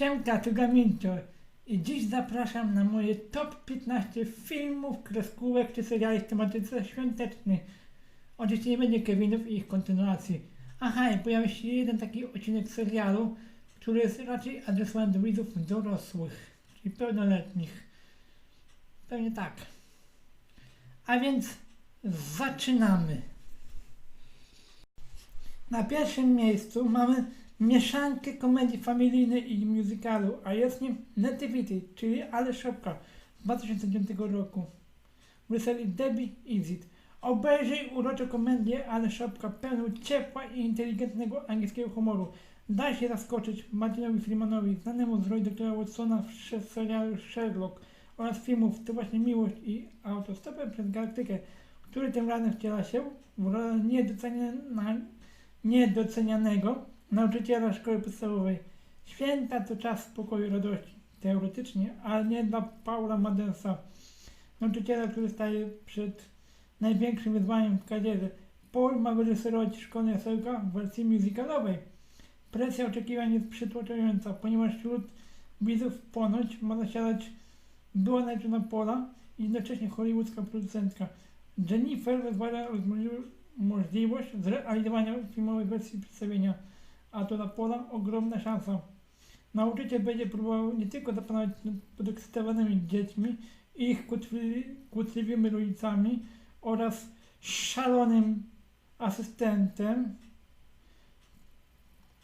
Siemka, tu Gamincio i dziś zapraszam na moje top 15 filmów, kreskówek czy seriali w tematyce świątecznej. Oczywiście nie będzie Kevinów i ich kontynuacji. Aha, i pojawi się jeden taki odcinek serialu, który jest raczej adresowany do widzów dorosłych, czyli pełnoletnich. Pewnie tak. A więc zaczynamy. Na pierwszym miejscu mamy mieszankę komedii familijnej i musicalu, a jest nim Nativity, czyli Ale Szopka z 2009 roku. Wyseli Debbie Izzit. Obejrzyj uroczą komedię Ale Szopka pełną ciepła i inteligentnego angielskiego humoru. Daj się zaskoczyć Martinowi Freemanowi, znanemu z roli doktora Watsona w serialu Sherlock oraz filmów To właśnie Miłość i Autostopem przez Galaktykę, który tym razem wciela się w rolę niedocenianego nauczyciela szkoły podstawowej. Święta to czas spokoju i radości, teoretycznie, ale nie dla Paula Madensa, nauczyciela, który staje przed największym wyzwaniem w karierze. Paul ma wyreżyserować szkolne jasełka w wersji musicalowej. Presja oczekiwań jest przytłaczająca, ponieważ wśród widzów ponoć ma zasiadać była narzeczona Paula i jednocześnie hollywoodzka producentka. Jennifer wyzwala możliwość zrealizowania filmowej wersji przedstawienia, a to dla Pola ogromna szansa. Nauczyciel będzie próbował nie tylko zapanować nad podekscytowanymi dziećmi ich kłótliwymi rodzicami oraz szalonym asystentem,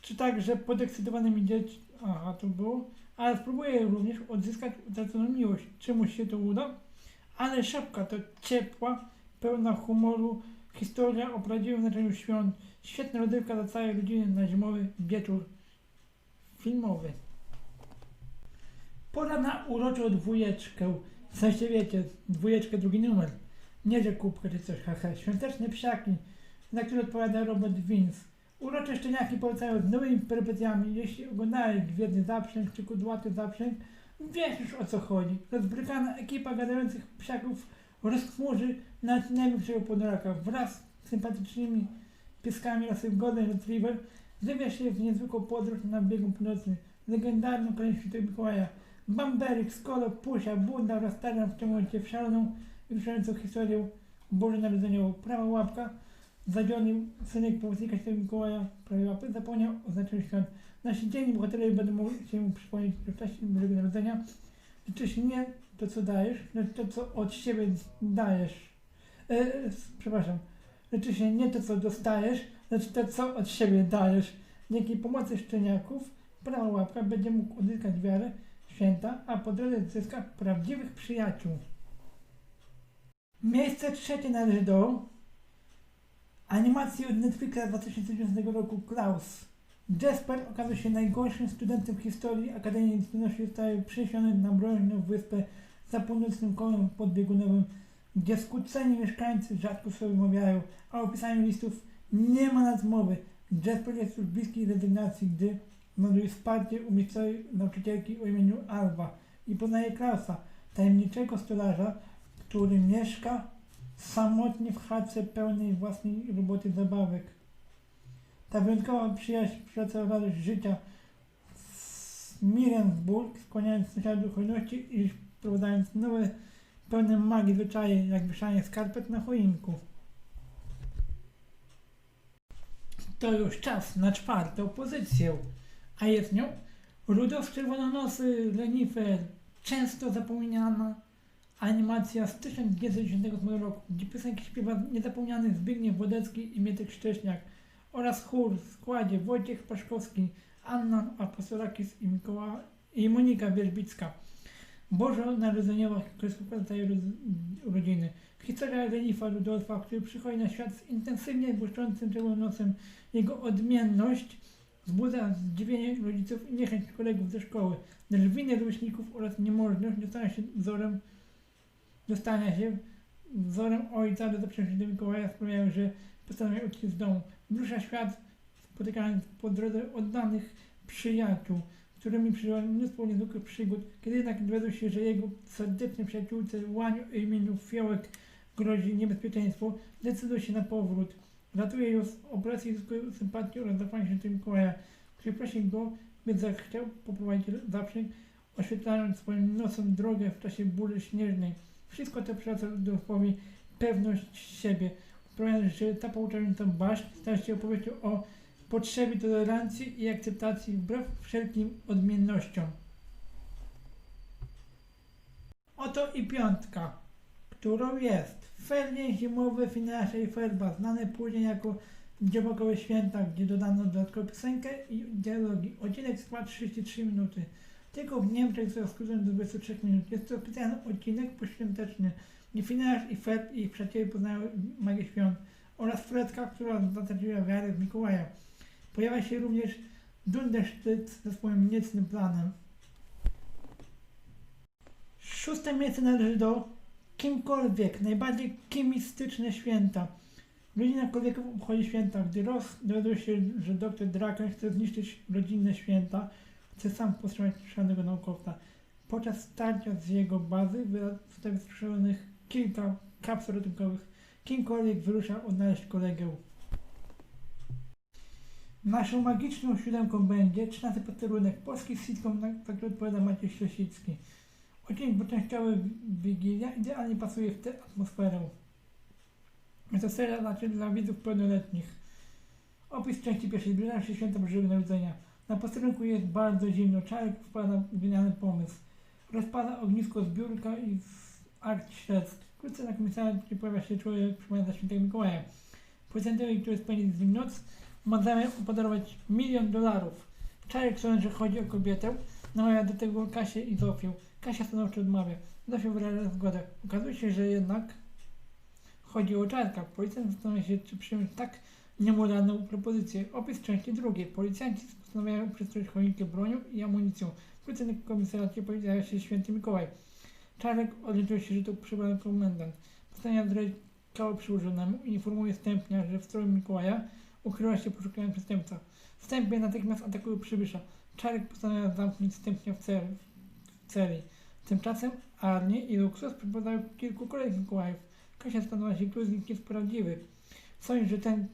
czy także podekscytowanymi dziećmi, aha, to było, ale spróbuje również odzyskać utraconą miłość. Czy mu się to uda? Ale szybka to ciepła, pełna humoru, Historia o prawdziwym znaczeniu świąt. Świetna rozrywka dla całej rodziny na zimowy wieczór filmowy. Pora na uroczą dwójeczkę. W sensie wiecie, dwójeczkę drugi numer. Nie, że kubkę czy coś, haha. Świąteczne psiaki, na które odpowiada Robert Vince. Urocze szczeniaki polecają z nowymi perypetiami. Jeśli oglądałeś Gwiezdny Zaprzęg czy Kudłaty Zaprzęg, wiesz już o co chodzi. Rozbrykana ekipa gadających psiaków rozchmurzy nad najwyższego podraka wraz z sympatycznymi pieskami rasy Golden Retriever zjawia się w niezwykłą podróż na biegu północny, legendarną krainę Świętego Mikołaja. Bamberik, Skolo, Pusia, Bunda oraz Tarzan wciągają cię w szaloną i wzruszającą historię Boże Narodzeniową. Prawa łapka, zadziony synek pomocnika Świętego Mikołaja, prawie łapy, zapomniał o znaczeniu świąt. Nasi dzienni bohaterowie będą mogli się przypomnieć o czasie Bożego Narodzenia. Czy nie to, co dajesz, lecz to, co od siebie dajesz. E, przepraszam. Lecz się nie to, co dostajesz, lecz to, co od siebie dajesz. Dzięki pomocy szczeniaków prawa łapka będzie mógł odzyskać wiarę święta, a po drodze zyska prawdziwych przyjaciół. Miejsce trzecie należy do animacji od Netflixa z 2009 roku Klaus. Jasper okazał się najgorszym studentem w historii Akademii Instytucji zostaje przeniesiony na mroźną wyspę za północnym kołem podbiegunowym, gdzie skłóceni mieszkańcy rzadko sobie wymawiają, a o pisaniu listów nie ma nadmowy. Jasper jest już bliski rezygnacji, gdy znajduje wsparcie u miejscowej nauczycielki o imieniu Alba i poznaje Klausa, tajemniczego stolarza, który mieszka samotnie w chatce pełnej własnej roboty zabawek. Ta wyjątkowa przyjaźń radość życia z Mirenburg, skłaniając sąsiadów do hojności i wprowadzając nowe, pełne magii zwyczaje, jak wieszanie skarpet na choinku. To już czas na czwartą pozycję, a jest nią Rudolf Czerwononosy, Renifer, często zapomniana animacja z 1998 roku, gdzie piosenki śpiewa niezapomniany Zbigniew Wodecki i Mietek Szcześniak oraz chór w składzie Wojciech Paszkowski, Anna Apostolakis i, i Monika Wierzbicka. Bożonarodzeniowa kreskówka tej urodziny. Historia Renifa Rudolfa, który przychodzi na świat z intensywnie błyszczącym czerwonym nosem. Jego odmienność wzbudza zdziwienie rodziców i niechęć kolegów ze szkoły. Lecz winy rówieśników oraz niemożność dostania się wzorem, dostania się wzorem ojca do zaprzężenia Mikołaja sprawiają, że postanowią uciec z domu. Wyrusza świat spotykając po drodze oddanych przyjaciół którymi przeżywa mnóstwo niezwykłych przygód, kiedy jednak dowiedzą się, że jego serdecznej przyjaciółce Łaniu imieniu Fiołek grozi niebezpieczeństwo, decyduje się na powrót. Ratuje ją z opresji, zyskuje sympatię oraz zaufanie się Mikołaja, który prosi go więc zechciał poprowadzić zawsze, oświetlając swoim nosem drogę w czasie burzy śnieżnej. Wszystko to przywraca Rudolfowi pewność siebie, sprawiając, że ta pouczająca baśń staje się opowieścią o potrzebie tolerancji i akceptacji wbrew wszelkim odmiennościom. Oto i piątka, którą jest Fernie zimowe Finasze Ferba, znane później jako Dziobokowe Święta, gdzie dodano dodatkową piosenkę i dialogi. Odcinek trwa 33 minuty. Tylko w Niemczech z skrótem do 23 minut. Jest to specjalny odcinek poświąteczny, gdzie Finasz i Ferb i ich przyjaciele poznają magię świąt oraz Fredka, która zatraciła wiarę w Mikołaja. Pojawia się również Dundersztyt ze swoim niecnym planem. Szóste miejsce należy do kimkolwiek, najbardziej kimistyczne święta. Rodzina Kolwików obchodzi święta, gdy Ross dowiaduje się, że dr Draken chce zniszczyć rodzinne święta, chce sam powstrzymać szalonego naukowca. Podczas starcia z jego bazy zostaje wystrzelonych kilka kapsuł ratunkowych. Kimkolwiek wyrusza odnaleźć kolegę. Naszą magiczną siódemką będzie 13 posterunek, polski sitcom, na który odpowiada Maciej Ślesicki. Odcinek poczęściowy Wigilia idealnie pasuje w tę atmosferę. Jest to seria znaczy dla widzów pełnoletnich. Opis części pierwszej zbliża się święto Bożego Narodzenia. Na posterunku jest bardzo zimno, czarek wpada genialny pomysł. Rozpada ognisko z biurka i z akt śledztw. Wkrótce na komisariacie pojawia się człowiek przypominający świętego Mikołaja. Policjantowi, który spędzi z nim noc, zamiar podarować milion dolarów. Czarek sądzi, że chodzi o kobietę, namawia do tego Kasię i Zofię. Kasia stanowczo odmawia. Zofia wyraża zgodę. Okazuje się, że jednak chodzi o Czarka. Policjant zastanawia się, czy przyjąć tak niemoralną propozycję. Opis części drugiej. Policjanci postanawiają przystroić choinkę bronią i amunicją. Wkrótce na komisariacie pojawia się święty Mikołaj. Czarek odliczył się, że to przybrany komendant. Postanawia zrobić kawał przyłożonemu i informuje stępnia, że w stroju Mikołaja ukrywa się poszukiwany przestępca. Stępnie natychmiast atakuje przybysza. Czarek postanawia zamknąć stępnia w celi. W celi. Tymczasem Arnie i Luksus przypadają kilku kolejnych Mikołajów. Kasia zastanawia się, który z nich jest prawdziwy. Sądzi, że ten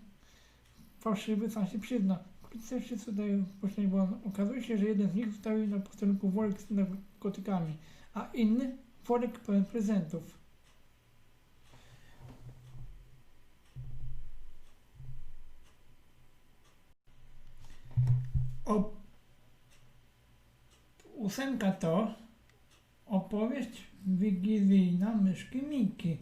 fałszywy sam się przyzna. Wkrótce wszyscy dają pośredni wolno. Okazuje się, że jeden z nich zostawił na posterunku worek z narkotykami, a inny worek pełen prezentów. Ósemka to opowieść wigilijna myszki Miki.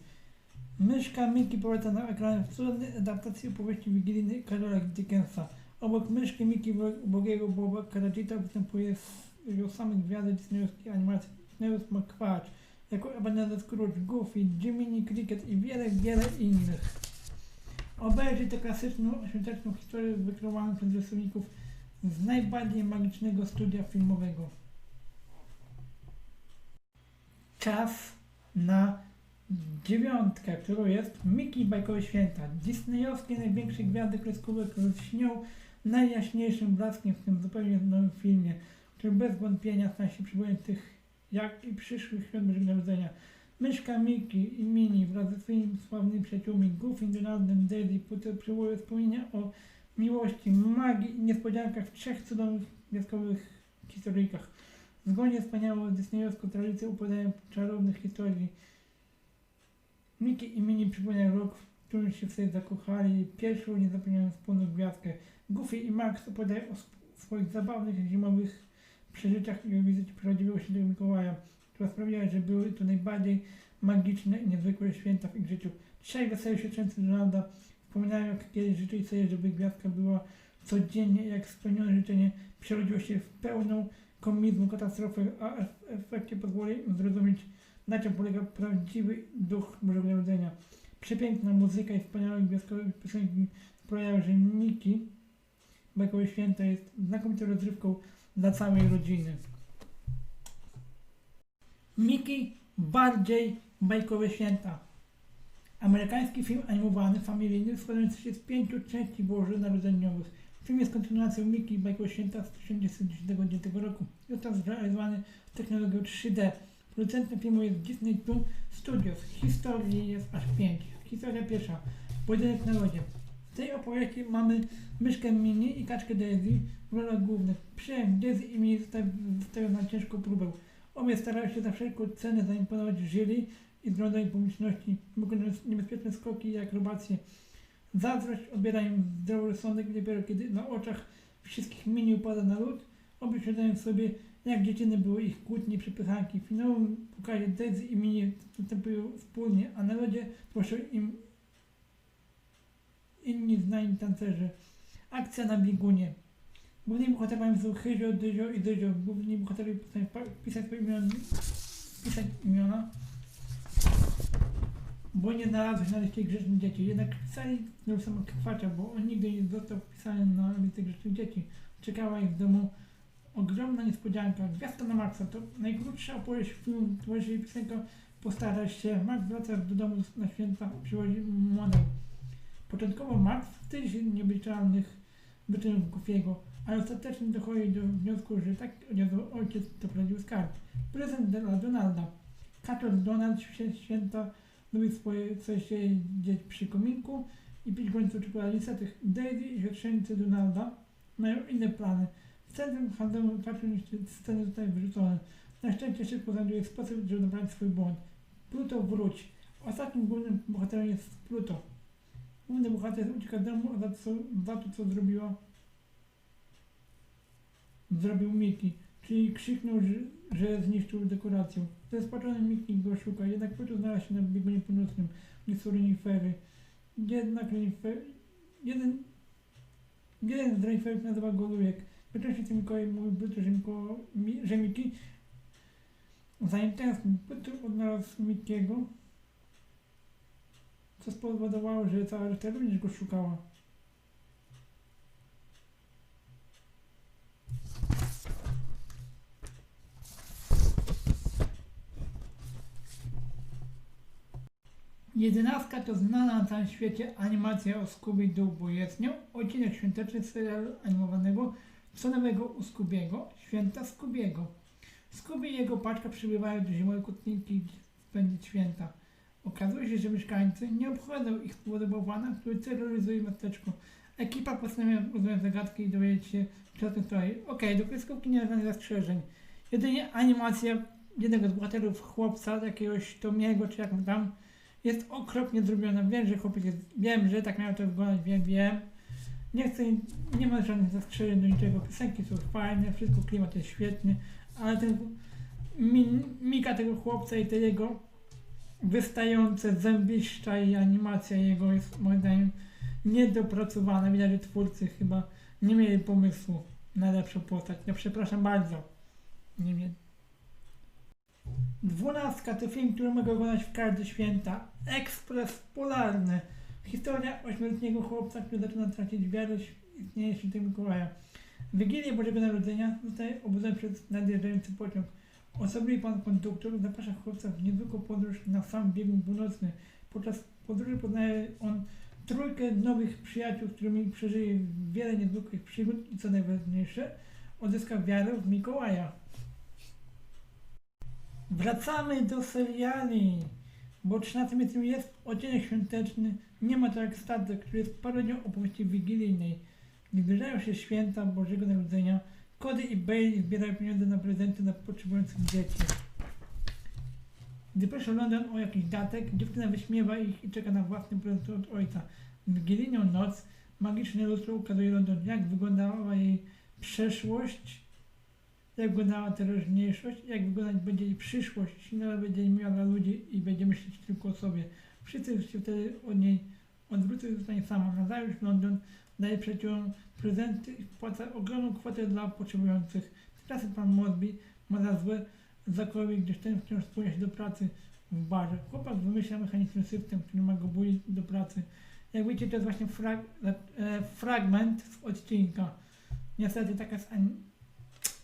Myszka Miki powraca na ekran w cudownej adaptacji opowieści wigilijnej Karola Dickensa. Obok myszki Miki ubogiego Boba Karadzita występuje jego samych gwiazdy disneyowskiej animacji Disneyus McQuarrie, jako Ebenezer Scrooge, Goofy, Jiminy Cricket i wiele, wiele innych. Obejrzyj tę klasyczną, świąteczną historię wykreowaną przez rysowników z najbardziej magicznego studia filmowego. Czas na dziewiątkę, którą jest Mickey Bajkowe Święta. Disneyowskie największe gwiazdy kreskówek lśnią najjaśniejszym blaskiem w tym zupełnie nowym filmie, który bez wątpienia stanie się przybójem tych jak i przyszłych świąt Narodzenia. Myszka Mickey i Minnie wraz ze swoimi sławnymi przyjaciółmi Goofy, Donaldem, Daisy przywołuje wspomnienia o miłości, magii i niespodziankach w trzech cudownych gwiazdkowych historyjkach. Zgodnie z wspaniałą disneyowską tradycją opowiadają czarownych historii. Mickey i Minnie przypominają rok, w którym się wtedy zakochali, pierwszą niezapomnianą wspólną gwiazdkę. Goofy i Max opowiadają o swoich zabawnych zimowych przeżyciach i o wizycie prawdziwego świętego Mikołaja, która sprawiła, że były to najbardziej magiczne i niezwykłe święta w ich życiu. Trzej wesołych siostrzeńcy Donalda wspominają, jak kiedyś życzyli sobie, żeby gwiazdka była codziennie, jak spełnione życzenie przerodziło się w pełną komizmu katastrofę, a w efekcie pozwoli zrozumieć, na czym polega prawdziwy duch Bożego Narodzenia. Przepiękna muzyka i wspaniałe gwiazdkowe piosenki sprawiają, że Miki Bajkowe Święta jest znakomitą rozrywką dla całej rodziny. Miki bardziej bajkowe święta. Amerykański film animowany, familijny, składający się z pięciu części bożonarodzeniowych. Film jest kontynuacją Miki Bajkowe Święta z 1999 roku. Został zrealizowany z technologią 3D. Producentem filmu jest Disney Toon Studios. Historii jest aż pięć. Historia pierwsza. Pojedynek na lodzie. W tej opowieści mamy myszkę Mini i kaczkę Daisy w rolach głównych. Przyjem Daisy i Mini zostawią na ciężką próbę. Obie starają się za wszelką cenę zaimponować jury i zgromadzonej publiczności, wykonując niebezpieczne skoki i akrobacje. Zazdrość odbiera im zdrowy rozsądek dopiero kiedy na oczach wszystkich Mini upada na lód. Obie świadomią sobie, jak dziewczyny były ich kłótnie przepychanki. W finałowym pokazie Daisy i Mini występują wspólnie, a na lodzie proszą im inni znani tancerze. Akcja na biegunie. Głównymi bohaterami są Hyzio, Dyzio i Dyzio. Główni bohaterowie swoje imiona, pisać imiona, bo nie znalazły się na liście grzecznych dzieci. Jednak pisali znów samo kwacza, bo on nigdy nie został wpisany na listę grzecznych dzieci. Czekała ich w domu ogromna niespodzianka. Gwiazda na Maxa to najkrótsza opowieść filmu, tworzy piosenka Postara się. Max wraca do domu na święta, przywozi młodą. Początkowo Max wstydzi się nieobliczalnych wyczynów Goofiego, ale ostatecznie dochodzi do wniosku, że tak ojciec to prawdziwy skarb. Prezent dla Donalda. Kaczor Donald święta lubi swoje, coś dzieć przy kominku i pić gońców czekoladnica tych Daisy i siostrzeńcy Donalda mają inne plany. W centrum handlowym patrzą niż sceny zostały wyrzucone. Na szczęście szybko znajduje sposób, żeby naprawić swój błąd. Pluto wróć. Ostatnim głównym bohaterem jest Pluto. Główny bohater ucieka z domu za, co, za to, co zrobił Miki, czyli krzyknął, że, że zniszczył dekorację. Zespaczony Miki go szuka, jednak Pluto znalazł się na biegunie północnym, blisko renifery. Jednak renifer... Jeden... Jeden z reniferów nazywa go Lujek. Jednocześnie Mikołaj mówił Pluto, że, że Miki zanim tęsknił, Pluto odnalazł Mikiego, co spowodowało, że cała reszta również go szukała. Jedenastka to znana na całym świecie animacja o Scooby-Doo, bo jest nią odcinek świąteczny serialu animowanego co nowego u Scoobiego, święta Scoobiego. Scooby i jego paczka przybywają do zimowej kotlinki spędzić święta. Okazuje się, że mieszkańcy nie obchodzą ich bałwana, który terroryzuje miasteczko. Ekipa postanawia rozwiązać zagadkę i dowiedzieć się, czy o tym stoi. Okej, do kreskówki nie żadnych zastrzeżeń. Jedynie animacja jednego z bohaterów, chłopca, jakiegoś Tomiego, czy jak tam, jest okropnie zrobiona. Wiem, że chłopiec jest, wiem, że tak miał to wyglądać, wiem, wiem. Nie chcę, nie ma żadnych zastrzeżeń do niczego. Piosenki są fajne, wszystko, klimat jest świetny, ale ten mi, mika tego chłopca i te jego wystające zębiszcza i animacja jego jest moim zdaniem niedopracowana. Widać, że twórcy chyba nie mieli pomysłu na lepszą postać. Ja przepraszam bardzo. Nie mieli. Dwunastka to film, który mogę oglądać w każde święta. Ekspres polarny. Historia ośmioletniego chłopca, który zaczyna tracić wiarę w istnienie świętego Mikołaja. W Wigilię Bożego Narodzenia zostaje obudzony przez nadjeżdżający pociąg. Osobliwy pan konduktor zaprasza chłopca w niezwykłą podróż na sam biegun północny. Podczas podróży poznaje on trójkę nowych przyjaciół, z którymi przeżyje wiele niezwykłych przygód i co najważniejsze, odzyska wiarę w Mikołaja. Wracamy do seriali, bo 13 miejscem jest odcinek świąteczny, nie ma to jak statek, który jest parodią opowieści wigilijnej. Gdy zbliżają się święta Bożego Narodzenia, Cody i Bailey zbierają pieniądze na prezenty dla potrzebujących dzieci. Gdy proszę London o jakiś datek, dziewczyna wyśmiewa ich i czeka na własny prezent od ojca. W wigilijną noc magiczne lustro ukazuje London, jak wyglądała jej przeszłość, jak wyglądała teraźniejszość, jak wyglądać będzie przyszłość, nadal będzie miała ludzi i będzie myśleć tylko o sobie. Wszyscy się wtedy od niej odwrócą i zostanie sama. Nazajutrz London daje przyjaciołom prezenty i wpłaca ogromną kwotę dla potrzebujących. Tymczasem pan Mosby ma za złe zakrowi, gdyż ten wciąż spóźnia się do pracy w barze. Chłopak wymyśla mechaniczny system, który ma go budzić do pracy. Jak widzicie, to jest właśnie frag e, fragment z odcinka. Niestety taka jest,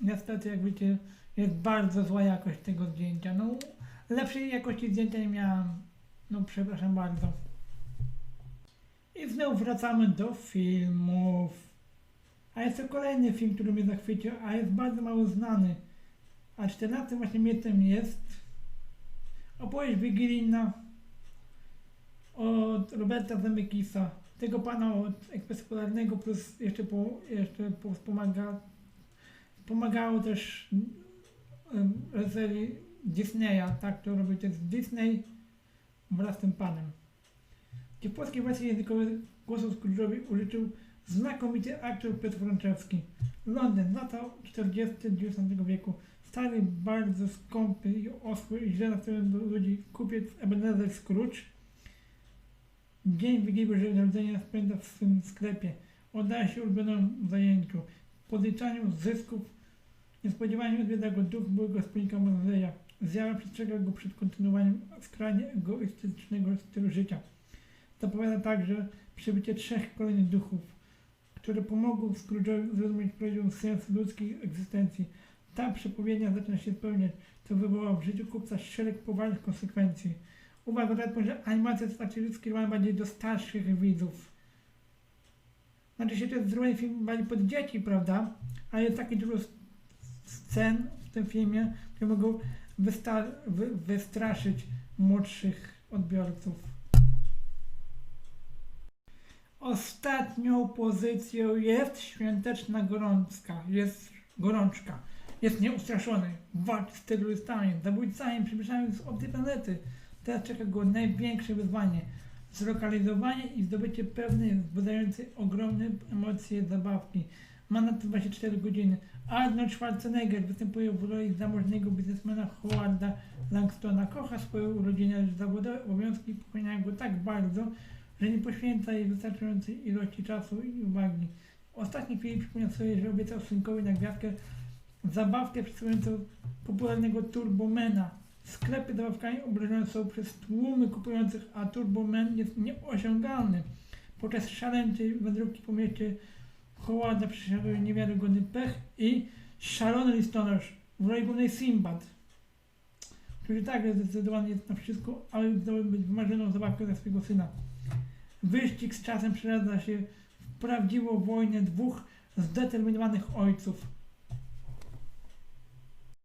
niestety jak widzicie, jest bardzo zła jakość tego zdjęcia. No, lepszej jakości zdjęcia nie miałam. No, przepraszam bardzo. I znowu wracamy do filmów. A jest to kolejny film, który mnie zachwycił, a jest bardzo mało znany. A 14 właśnie miejscem jest opowieść wigilijna od Roberta Zemeckisa. tego pana od ekspresu polarnego, plus jeszcze, po, jeszcze po, wspomaga, pomagało też reżyserii Disneya, tak, to robił też Disney wraz z tym panem. Gdzie w polskiej wersji językowej głosu Scrooge'owi użyczył znakomity aktor Piotr Franczewski. Londyn, lata 40. XIX wieku. Stary, bardzo skąpy i oschły i źle nastawiony do ludzi kupiec Ebenezer Scrooge Dzień Wigilii Narodzenia spędza w swym sklepie. Oddaje się ulubionemu zajęciu. Po zliczaniu zysków niespodziewanie odwiedza go duch byłego wspólnika Mozleja. Zjawa przestrzega go przed kontynuowaniem skrajnie egoistycznego stylu życia. Zapowiada także przybycie trzech kolejnych duchów, które pomogą Scrooge'owi zrozumieć prawdziwy sens ludzkiej egzystencji. Ta przepowiednia zaczyna się spełniać, co wywoła w życiu kupca szereg poważnych konsekwencji. Uwaga, dodać że animacja jest skierowana bardziej do starszych widzów. Znaczy się to jest zrobiony film bardziej pod dzieci, prawda? Ale jest takie dużo scen w tym filmie, które mogą wy- wystraszyć młodszych odbiorców. Ostatnią pozycją jest świąteczna gorączka. Jest gorączka. Jest nieustraszony. Walcz z terrorystami, zabójcami, przybyszami z obcej planety. Teraz czeka go największe wyzwanie. Zlokalizowanie i zdobycie pewnej wzbudzającej ogromne emocje zabawki. Ma na to 24 godziny. Arnold Schwarzenegger występuje w roli zamożnego biznesmena Howarda Langstona. Kocha swoją rodzinę, lecz zawodowe obowiązki pochłaniają go tak bardzo, że nie poświęca jej wystarczającej ilości czasu i uwagi. W ostatniej chwili przypomniał sobie, że obiecał synkowi na gwiazdkę zabawkę przedstawiającą popularnego Turbomana. Sklepy zabawkami obrażone są przez tłumy kupujących, a Turboman jest nieosiągalny. Podczas szaleńczej wędrówki po mieście Howarda prześladuje niewiarygodny pech i szalony listonosz w roli Simbad, który także zdecydowany jest na wszystko, aby zdobyć wymarzoną zabawkę dla swojego syna. Wyścig z czasem przeradza się w prawdziwą wojnę dwóch zdeterminowanych ojców.